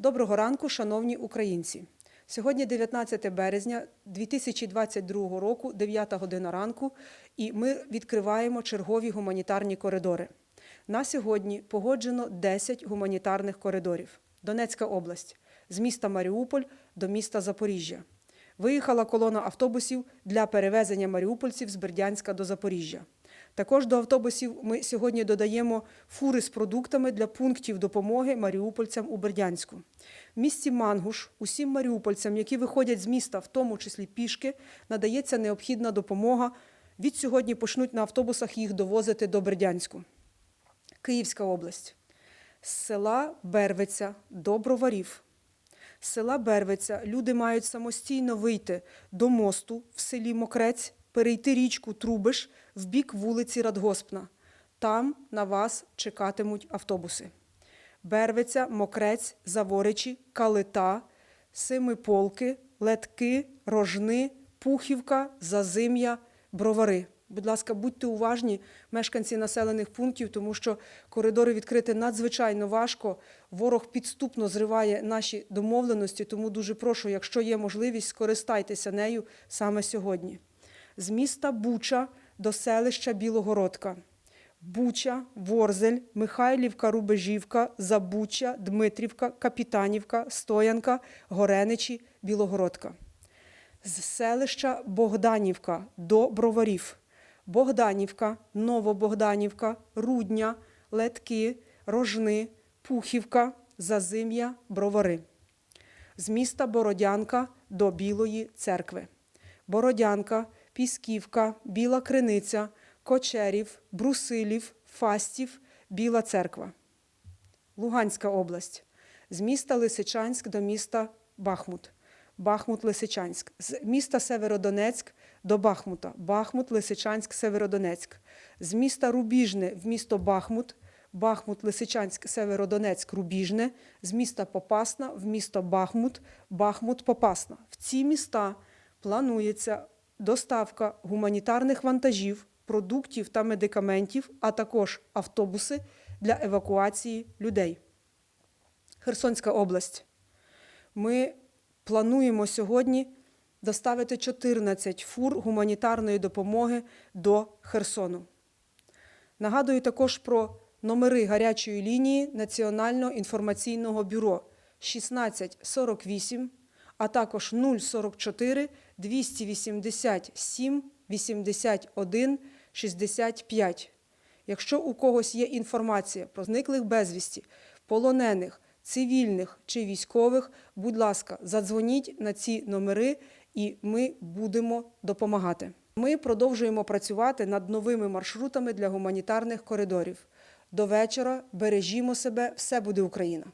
Доброго ранку, шановні українці. Сьогодні 19 березня 2022 року, 9 година ранку, і ми відкриваємо чергові гуманітарні коридори. На сьогодні погоджено 10 гуманітарних коридорів. Донецька область з міста Маріуполь до міста Запоріжжя. Виїхала колона автобусів для перевезення маріупольців з Бердянська до Запоріжжя. Також до автобусів ми сьогодні додаємо фури з продуктами для пунктів допомоги маріупольцям у Бердянську. В місті Мангуш усім маріупольцям, які виходять з міста, в тому числі пішки, надається необхідна допомога. Від сьогодні почнуть на автобусах їх довозити до Бердянську. Київська область. З села Бервиця до Броварів. З села Бервиця люди мають самостійно вийти до мосту в селі Мокрець, перейти річку Трубиш в бік вулиці Радгоспна. Там на вас чекатимуть автобуси. Бервиця, Мокрець, Заворичі, Калита, Семиполки, Летки, Рожни, Пухівка, Зазим'я, Бровари. Будь ласка, будьте уважні, мешканці населених пунктів, тому що коридори відкрити надзвичайно важко. Ворог підступно зриває наші домовленості, тому дуже прошу, якщо є можливість, скористайтеся нею саме сьогодні. З міста Буча до селища Білогородка. Буча, Ворзель, Михайлівка, Рубежівка, Забуча, Дмитрівка, Капітанівка, Стоянка, Гореничі, Білогородка. З селища Богданівка до Броварів. Богданівка, Новобогданівка, Рудня, Летки, Рожни, Пухівка, Зазим'я, Бровари. З міста Бородянка до Білої церкви. Бородянка, Пісківка, Біла Криниця, Кочерів, Брусилів, Фастів, Біла церква. Луганська область. З міста Лисичанськ до міста Бахмут. Бахмут-Лисичанськ. З міста Северодонецьк до Бахмута. Бахмут, Лисичанськ, Северодонецьк. З міста Рубіжне в місто Бахмут. Бахмут, Лисичанськ, Северодонецьк, Рубіжне. З міста Попасна в місто Бахмут. Бахмут, Попасна. В ці міста планується доставка гуманітарних вантажів, продуктів та медикаментів, а також автобуси для евакуації людей. Херсонська область. Ми плануємо сьогодні доставити 14 фур гуманітарної допомоги до Херсону. Нагадую також про номери гарячої лінії Національного інформаційного бюро 1648, а також 044 287 81 65. Якщо у когось є інформація про зниклих безвісті, полонених, цивільних чи військових, будь ласка, задзвоніть на ці номери і ми будемо допомагати. Ми продовжуємо працювати над новими маршрутами для гуманітарних коридорів. До вечора бережімо себе, все буде Україна!